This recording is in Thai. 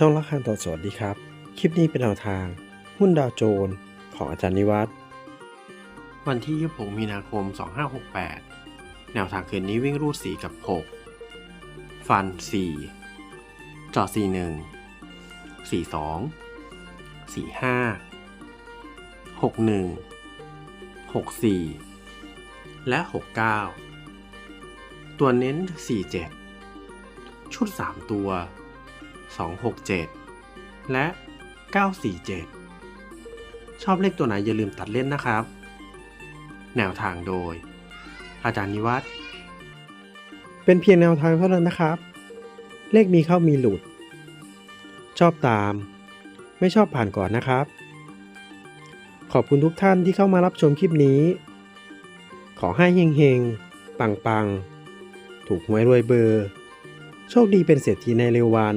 ช่องละคันต่อสวัสดีครับ คลิปนี้เป็นแนวทาง หุ้นดาวโจนของอาจารย์นิวัฒน์วันที่ 26 มีนาคม 2568 แนวทางคืนนี้วิ่งรูด 4 กับ 6 ฟัน 4 จอ41 42 45 61 64 และ 69 ตัวเน้น 47 ชุด 3 ตัว 267 และ 947 ชอบเลขตัวไหนอย่าลืมตัดเล่นนะครับ แนวทางโดย อาจารย์นิวัฒน์เป็นเพียงแนวทางเท่านั้นนะครับ เลขมีเข้ามีหลุด ชอบตาม ไม่ชอบผ่านก่อนนะครับ ขอบคุณทุกท่านที่เข้ามารับชมคลิปนี้ ขอให้เฮงๆปังๆถูกหวยรวยเบอร์ โชคดีเป็นเศรษฐีในเร็ววัน